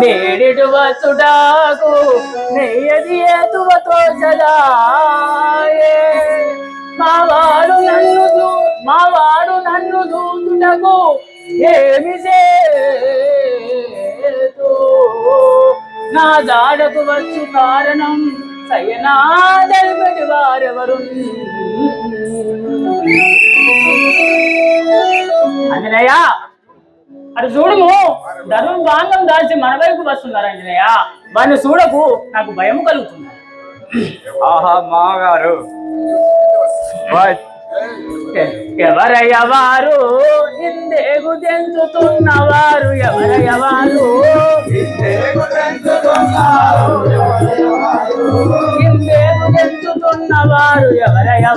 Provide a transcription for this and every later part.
నేడిటు వచ్చుటాకు నెయ్యది ఏతువతో సదాయే మావాడు నన్ను మావాడు నన్ను దూతుటకు ఏమి చేతు? నా దాడకు వచ్చు కారణం సయనా వారెవరు? అంజనయ్య అటు చూడము. ధర్మం బాంగం దాల్చి మన వైపు వస్తున్నారు అంజనయ్య వాడిని చూడకు నాకు భయం కలుగుతుంది. ఆహా మామగారు వా- ఎ- ఎవరయ్య వారు ఇందేగు తెంచుతున్నవారు ఎవరయ్య వారు ఇందేగు తెంచుతున్నవారు ఎవరయ్య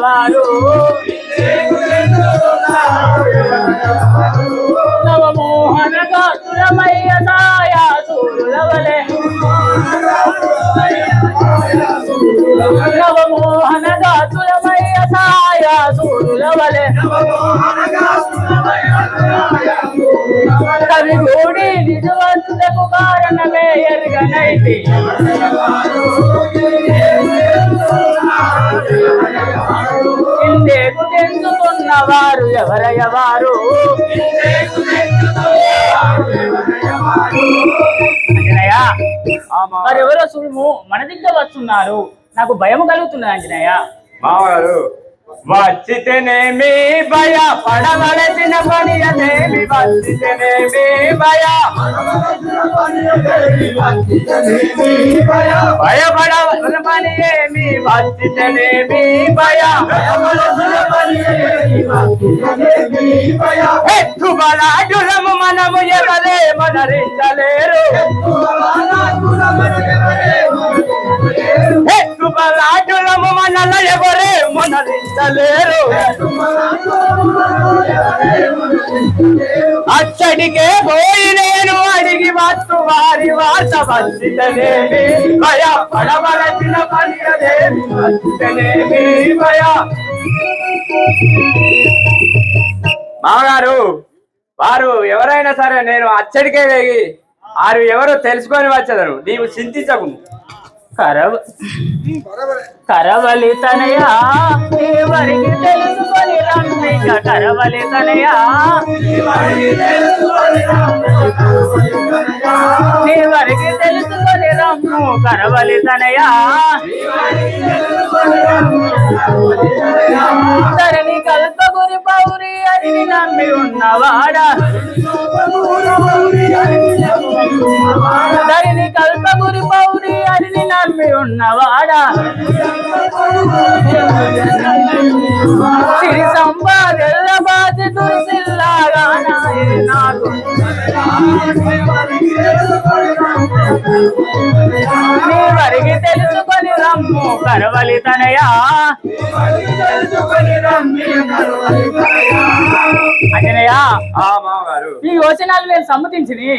వారు నవమోహన గాతురమయ్య సాయా సూరులవలే కవి గూడి నిజవంతులకు కారణమే ఎరుగనైతి ఇందేకు తెంచుతున్నవారు ఎవరయ్య వారు అంజనయ్య ఆ మా- మరి ఎవరో సుడుము మన దగ్గర వస్తున్నారు. నాకు భయం కలుగుతున్నది అంజనయ్య మామగారు వచ్చితేనేమి భయ పడవలసిన పని అదేమి వచ్చితేనేమి భయ. భయపడవలసిన పని ఏమి వచ్చితేనేమి భయ. ఎత్తుబలాడులము మనము ఎవరే మనరించలేరు. ఎత్తుబలాడులము మనలో ఎవరే మనరించలేరు అచ్చడికే పోయి నేను అడిగి వస్తు వారి వార్త వచ్చితనేమి భయ పడవలసిన పని అదేమి వచ్చితనేమి భయ. మామగారు వారు ఎవరైనా సరే నేను అచ్చడికే వేగి వారు ఎవరో తెలుసుకొని వచ్చేదారు. నీవు చింతించకుండా కరవ కరవలి తనయా ఎవరికి తెలుసుకొని కరవలి తనయా ఎవరికి తెలుసుకొని రమ్ము కరవలి తనయా ధరణి కల్పగురి పౌరి అని నమ్మి ఉన్నవాడా ధరణి కల్పగురి పౌరి అని నమ్మి ఉన్నవాడా సిరి సంపాదెల్ల బాధి దుర్సిల్లాగా నాకు కరవలి తనయా అంజనయ్య ఈ యోచనాలు నేను సమ్మతించిని.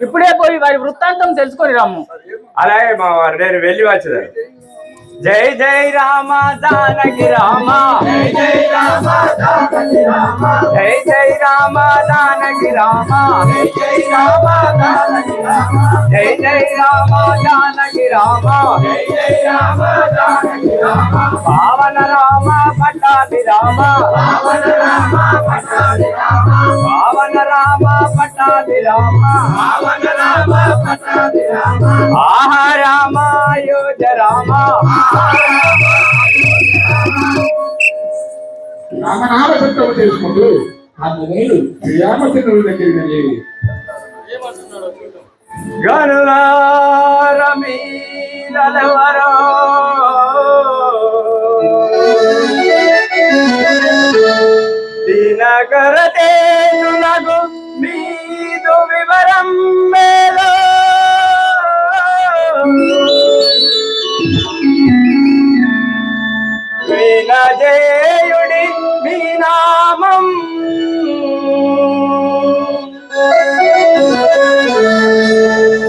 ఇప్పుడే పోయి వారి వృత్తాంతం తెలుసుకొని రాము అలాగే మామగారు నేను వెళ్ళి వచ్చేదాన్ని జై జై రామ జానకి రామ. జై జై రామ జానకి రామ. జై జై రామ జానకి రామ. జై జై రామ జానకి రామ. జై జై రామ జానకి రామ. జై జై రామ జానకి రామ. పావన రామ పట్టాభి రామ. పావన రామ పట్టాభి రామ. పావన రామ పట్టాభి రామ. పావన రామ పట్టాభి ఆహా రామ అయోధ్య రామ నామనామ సంకల్పం చేసుకుంటూ అన్న నేను శ్రీరామచంద్రుడి దగ్గరికి వెళ్ళి గనులారమీరలవరో దినకర తేజునగు మీదు వినజేయుడి మీ నామం.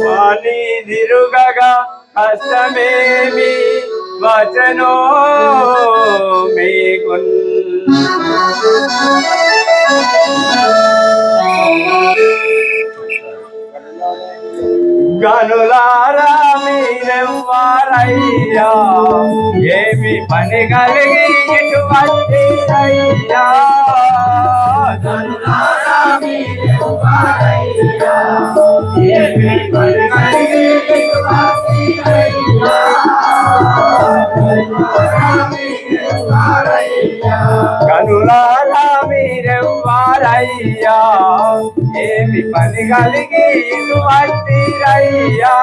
వాణి నిరుగగా హస్తమేమి వచనో మీకున్. గనులారా మీరెవ్వారయ్యా ఏమి పని కలిగి ఇటువంటి అయ్యా గనులారా మీరెవ్వారయ్యా ఏమి పని కలిగి ఇటువంటి అయ్యా కనులారా మీరెవ్వారయ్యా ఏమి పని కలిగి ఇటువంటి రయ్యా?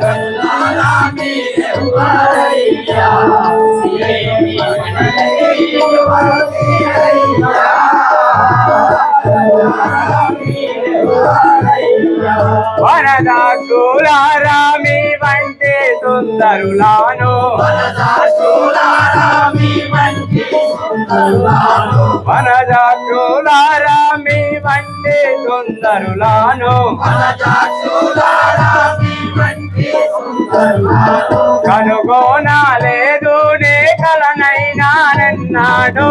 కనులారా మీరెవ్వారయ్యా ఏమి పని కలిగి ఇటువంటి రయ్యా? వరదాకులారా మీ వంటి సుందరులాను. సుందరులాను కనుగోనాలేదు నే కలనైనా నన్నాడు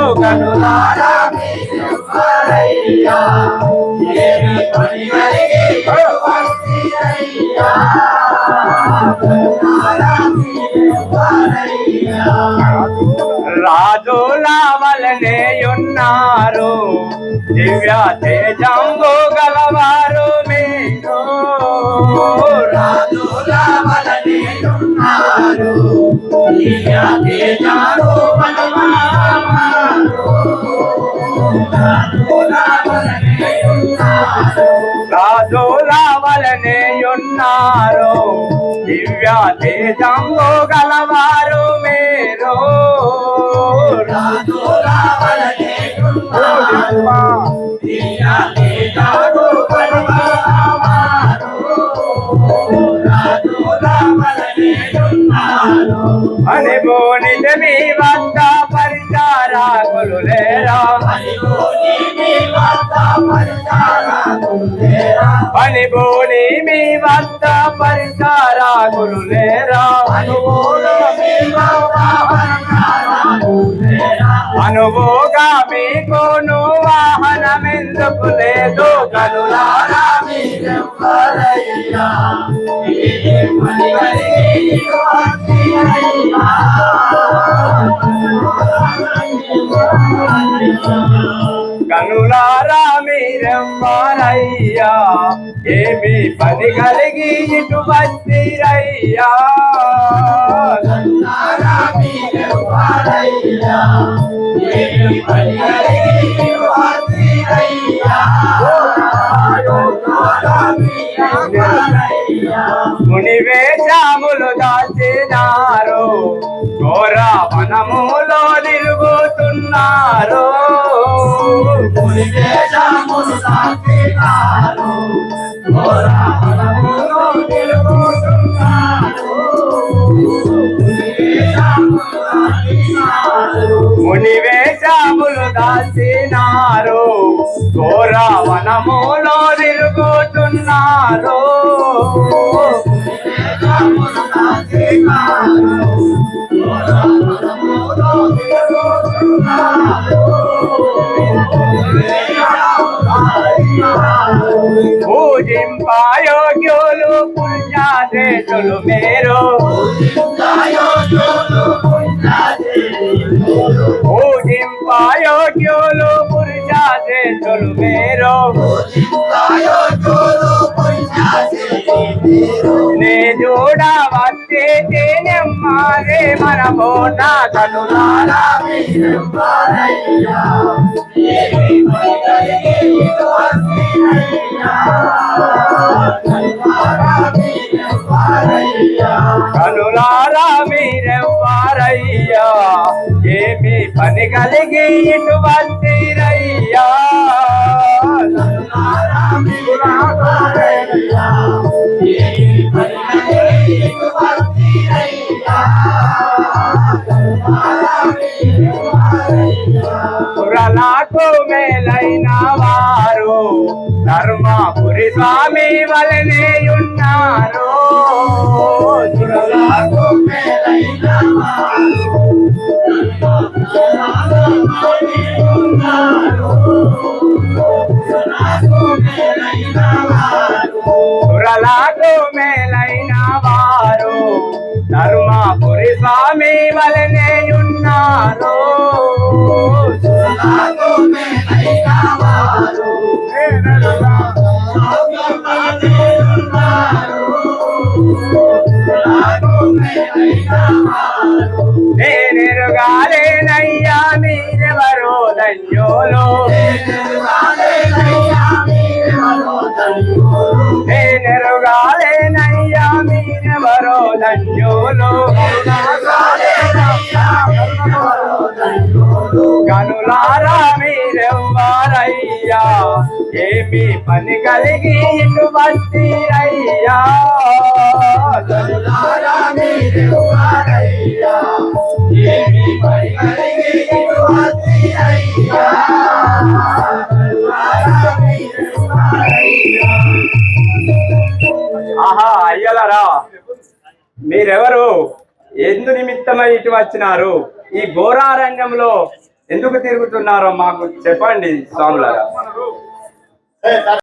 రాజు రాజుల వలనే ఉన్నారు. దివ్య తేజం దివ్య తేజంబు రాజుల వలనే ఉన్నారు దివ్య తేజంబు గలవారు మీరు దివ్య అని బోనిత మీ వద్ద పరిచారాకులు లేరా? అని మీ వద్ద పరిచారాకులు లేరా? అనుభోగా మీకును వాహనమెందుకు లేదు? కనులారా కనులారా మీరెవ్వారయ్యా ఏమి పని కలిగి ఇటు వచ్చిరయ్యా కనులారా మీరెవ్వారయ్యా ఏమి పని కలిగి ఇటు వచ్చిరయ్యా ముని వేషములు దాచినారు ఘోర వనములో తిరుగుతున్నారు. ముని వేషములు దాచినారు ఘోర వనము ముని వేషములు దాచినారు ఘోర వనములో తిరుగుతున్నారు పూజింపాయోగ్యులు పుణ్యాదేశులు మీరు. मेरो నే చూడ వచ్చే నెమ్మారే మనము కనులారా కనులారా పని కలిగి ఇటు వచ్చిరయ్యా కనులారా మేలైన వారు ధర్మపురి స్వామి వలనే ఉన్నారు. ధన్యోలో కనులారా మీరెవ్వారయ్యా ఏమి పని కలిగి ఇటు వచ్చి అయ్యా మీరెవ్వారయ్యా ఏమి పని కలిగి మీరెవరు? ఎందు నిమిత్తమై ఇటు వచ్చినారు? ఈ ఘోరారణ్యంలో ఎందుకు తిరుగుతున్నారో మాకు చెప్పండి స్వాములారా.